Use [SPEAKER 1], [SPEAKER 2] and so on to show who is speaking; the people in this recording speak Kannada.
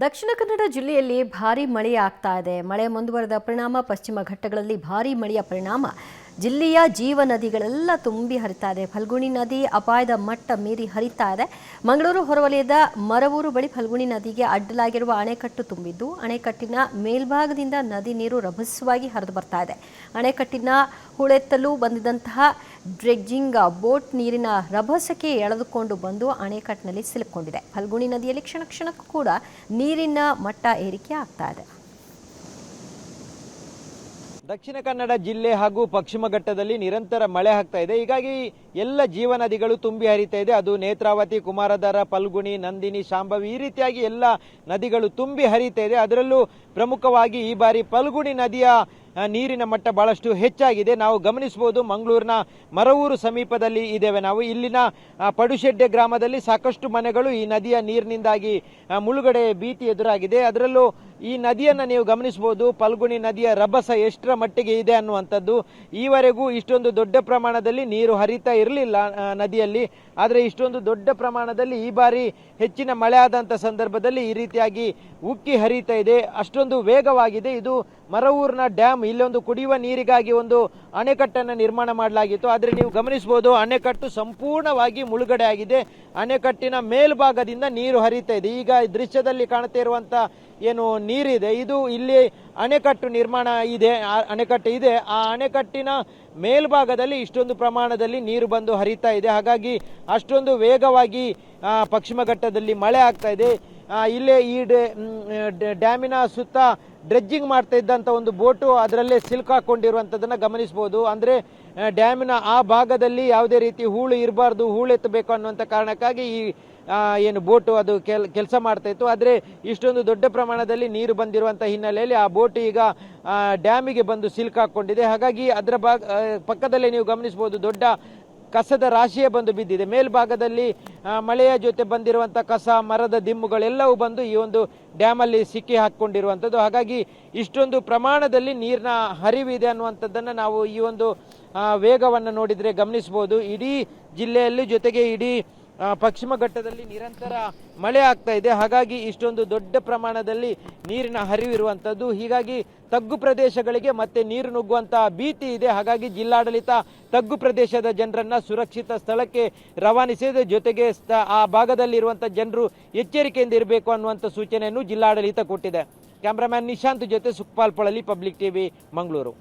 [SPEAKER 1] ದಕ್ಷಿಣ ಕನ್ನಡ ಜಿಲ್ಲೆಯಲ್ಲಿ ಭಾರೀ ಮಳೆ ಆಗ್ತಾ ಇದೆ. ಮಳೆ ಮುಂದುವರೆದ ಪರಿಣಾಮ, ಪಶ್ಚಿಮ ಘಟ್ಟಗಳಲ್ಲಿ ಭಾರೀ ಮಳೆಯ ಪರಿಣಾಮ. ಜಿಲ್ಲೆಯ ಜೀವ ನದಿಗಳೆಲ್ಲ ತುಂಬಿ ಹರಿತಾ ಇದೆ. ಫಲ್ಗುಣಿ ನದಿ ಅಪಾಯದ ಮಟ್ಟ ಮೀರಿ ಹರಿತಾ ಇದೆ. ಮಂಗಳೂರು ಹೊರವಲಯದ ಮರವೂರು ಬಳಿ ಫಲ್ಗುಣಿ ನದಿಗೆ ಅಡ್ಡಲಾಗಿರುವ ಅಣೆಕಟ್ಟು ತುಂಬಿದ್ದು, ಅಣೆಕಟ್ಟಿನ ಮೇಲ್ಭಾಗದಿಂದ ನದಿ ನೀರು ರಭಸವಾಗಿ ಹರಿದು ಬರ್ತಾ ಇದೆ. ಅಣೆಕಟ್ಟಿನ ಹುಳೆತ್ತಲು ಬಂದಿದ್ದಂತಹ ಡ್ರೆಡ್ಜಿಂಗ್ ಬೋಟ್ ನೀರಿನ ರಭಸಕ್ಕೆ ಎಳೆದುಕೊಂಡು ಬಂದು ಅಣೆಕಟ್ಟಿನಲ್ಲಿ ಸಿಲುಕೊಂಡಿದೆ ಫಲ್ಗುಣಿ ನದಿಯಲ್ಲಿ ಕ್ಷಣ ಕ್ಷಣಕ್ಕೂ ಕೂಡ ನೀರಿನ ಮಟ್ಟ ಏರಿಕೆ ಆಗ್ತಾ ಇದೆ.
[SPEAKER 2] ದಕ್ಷಿಣ ಕನ್ನಡ ಜಿಲ್ಲೆ ಹಾಗೂ ಪಶ್ಚಿಮ ಘಟ್ಟದಲ್ಲಿ ನಿರಂತರ ಮಳೆ ಆಗ್ತಾ ಇದೆ. ಹೀಗಾಗಿ ಎಲ್ಲ ಜೀವನದಿಗಳು ತುಂಬಿ ಹರಿತಾ ಇದೆ. ಅದು ನೇತ್ರಾವತಿ, ಕುಮಾರಧಾರ, ಪಲ್ಗುಣಿ, ನಂದಿನಿ, ಶಾಂಭವಿ ಈ ರೀತಿಯಾಗಿ ಎಲ್ಲ ನದಿಗಳು ತುಂಬಿ ಹರಿತಾ ಇದೆ. ಅದರಲ್ಲೂ ಪ್ರಮುಖವಾಗಿ ಈ ಬಾರಿ ಪಲ್ಗುಣಿ ನದಿಯ ನೀರಿನ ಮಟ್ಟ ಬಹಳಷ್ಟು ಹೆಚ್ಚಾಗಿದೆ. ನಾವು ಗಮನಿಸಬಹುದು ಮಂಗಳೂರಿನ ಮರವೂರು ಸಮೀಪದಲ್ಲಿ ಇದ್ದೇವೆ. ನಾವು ಇಲ್ಲಿನ ಪಡುಶೆಡ್ಡೆ ಗ್ರಾಮದಲ್ಲಿ ಸಾಕಷ್ಟು ಮನೆಗಳು ಈ ನದಿಯ ನೀರಿನಿಂದಾಗಿ ಮುಳುಗಡೆ ಭೀತಿ ಎದುರಾಗಿದೆ. ಅದರಲ್ಲೂ ಈ ನದಿಯನ್ನು ನೀವು ಗಮನಿಸಬಹುದು. ಫಲ್ಗುಣಿ ನದಿಯ ರಭಸ ಎಷ್ಟರ ಮಟ್ಟಿಗೆ ಇದೆ ಅನ್ನುವಂಥದ್ದು. ಈವರೆಗೂ ಇಷ್ಟೊಂದು ದೊಡ್ಡ ಪ್ರಮಾಣದಲ್ಲಿ ನೀರು ಹರಿತಾ ಇರಲಿಲ್ಲ ನದಿಯಲ್ಲಿ. ಆದರೆ ಇಷ್ಟೊಂದು ದೊಡ್ಡ ಪ್ರಮಾಣದಲ್ಲಿ ಈ ಬಾರಿ ಹೆಚ್ಚಿನ ಮಳೆ ಆದಂಥ ಸಂದರ್ಭದಲ್ಲಿ ಈ ರೀತಿಯಾಗಿ ಉಕ್ಕಿ ಹರಿತಾ ಇದೆ. ಅಷ್ಟೊಂದು ವೇಗವಾಗಿದೆ. ಇದು ಮರವೂರಿನ ಡ್ಯಾಮ್ ಇಲ್ಲೊಂದು ಕುಡಿಯುವ ನೀರಿಗಾಗಿ ಒಂದು ಅಣೆಕಟ್ಟನ್ನು ನಿರ್ಮಾಣ ಮಾಡಲಾಗಿತ್ತು. ಆದರೆ ನೀವು ಗಮನಿಸಬಹುದು, ಅಣೆಕಟ್ಟು ಸಂಪೂರ್ಣವಾಗಿ ಮುಳುಗಡೆ ಆಗಿದೆ. ಅಣೆಕಟ್ಟಿನ ಮೇಲ್ಭಾಗದಿಂದ ನೀರು ಹರಿತಾ ಇದೆ. ಈಗ ದೃಶ್ಯದಲ್ಲಿ ಕಾಣ್ತಾ ಏನು ನೀರಿದೆ, ಇದು ಇಲ್ಲಿ ಅಣೆಕಟ್ಟು ನಿರ್ಮಾಣ ಇದೆ ಅಣೆಕಟ್ಟು ಇದೆ. ಆ ಅಣೆಕಟ್ಟಿನ ಮೇಲ್ಭಾಗದಲ್ಲಿ ಇಷ್ಟೊಂದು ಪ್ರಮಾಣದಲ್ಲಿ ನೀರು ಬಂದು ಹರಿತಾ ಇದೆ. ಹಾಗಾಗಿ ಅಷ್ಟೊಂದು ವೇಗವಾಗಿ ಪಶ್ಚಿಮ ಘಟ್ಟದಲ್ಲಿ ಮಳೆ ಆಗ್ತಾ ಇದೆ. ಇಲ್ಲೇ ಈ ಡ್ಯಾಮಿನ ಸುತ್ತ ಡ್ರೆಜ್ಜಿಂಗ್ ಮಾಡ್ತಾ ಇದ್ದಂಥ ಒಂದು ಬೋಟು ಅದರಲ್ಲೇ ಸಿಲುಕಾಕೊಂಡಿರುವಂಥದ್ದನ್ನು ಗಮನಿಸಬಹುದು ಅಂದರೆ ಆ, ಡ್ಯಾಮಿನ ಆ ಭಾಗದಲ್ಲಿ ಯಾವುದೇ ರೀತಿ ಹೂಳು ಇರಬಾರ್ದು ಹೂಳೆತ್ತಬೇಕು ಅನ್ನುವಂಥ ಕಾರಣಕ್ಕಾಗಿ ಈ ಏನು ಬೋಟು ಅದು ಕೆಲ್ ಕೆಲಸ ಮಾಡ್ತಾ ಇತ್ತು. ಆದರೆ ಇಷ್ಟೊಂದು ದೊಡ್ಡ ಪ್ರಮಾಣದಲ್ಲಿ ನೀರು ಬಂದಿರುವಂಥ ಹಿನ್ನೆಲೆಯಲ್ಲಿ ಆ ಬೋಟ್ ಈಗ ಡ್ಯಾಮಿಗೆ ಬಂದು ಸಿಲುಕಾಕೊಂಡಿದೆ ಹಾಗಾಗಿ ಅದರ ಭಾಗ ಪಕ್ಕದಲ್ಲೇ ನೀವು ಗಮನಿಸಬಹುದು ದೊಡ್ಡ ಕಸದ ರಾಶಿಯೇ ಬಂದು ಬಿದ್ದಿದೆ. ಮೇಲ್ಭಾಗದಲ್ಲಿ ಮಳೆಯ ಜೊತೆ ಬಂದಿರುವಂಥ ಕಸ, ಮರದ ದಿಮ್ಮುಗಳೆಲ್ಲವೂ ಬಂದು ಈ ಒಂದು ಡ್ಯಾಮಲ್ಲಿ ಸಿಕ್ಕಿ ಹಾಕ್ಕೊಂಡಿರುವಂಥದ್ದು ಹಾಗಾಗಿ ಇಷ್ಟೊಂದು ಪ್ರಮಾಣದಲ್ಲಿ ನೀರಿನ ಹರಿವಿದೆ ಅನ್ನುವಂಥದ್ದನ್ನು ನಾವು ಈ ಒಂದು ವೇಗವನ್ನು ನೋಡಿದರೆ ಗಮನಿಸ್ಬೋದು ಇಡೀ ಜಿಲ್ಲೆಯಲ್ಲಿ ಜೊತೆಗೆ ಇಡೀ ಪಶ್ಚಿಮ ಘಟ್ಟದಲ್ಲಿ ನಿರಂತರ ಮಳೆ ಆಗ್ತಾ ಇದೆ. ಹಾಗಾಗಿ ಇಷ್ಟೊಂದು ದೊಡ್ಡ ಪ್ರಮಾಣದಲ್ಲಿ ನೀರಿನ ಹರಿವಿರುವಂಥದ್ದು. ಹೀಗಾಗಿ ತಗ್ಗು ಪ್ರದೇಶಗಳಿಗೆ ಮತ್ತೆ ನೀರು ನುಗ್ಗುವಂತಹ ಭೀತಿ ಇದೆ. ಹಾಗಾಗಿ ಜಿಲ್ಲಾಡಳಿತ ತಗ್ಗು ಪ್ರದೇಶದ ಜನರನ್ನ ಸುರಕ್ಷಿತ ಸ್ಥಳಕ್ಕೆ ರವಾನಿಸಿದ. ಜೊತೆಗೆ ಆ ಭಾಗದಲ್ಲಿರುವಂಥ ಜನರು ಎಚ್ಚರಿಕೆಯಿಂದ ಇರಬೇಕು ಅನ್ನುವಂಥ ಸೂಚನೆಯನ್ನು ಜಿಲ್ಲಾಡಳಿತ ಕೊಟ್ಟಿದೆ. ಕ್ಯಾಮ್ರಾಮ್ಯಾನ್ ನಿಶಾಂತ್ ಜೊತೆ ಸುಕ್ಪಾಲ್ ಪಳಲಿ, ಪಬ್ಲಿಕ್ ಟಿವಿ, ಮಂಗಳೂರು.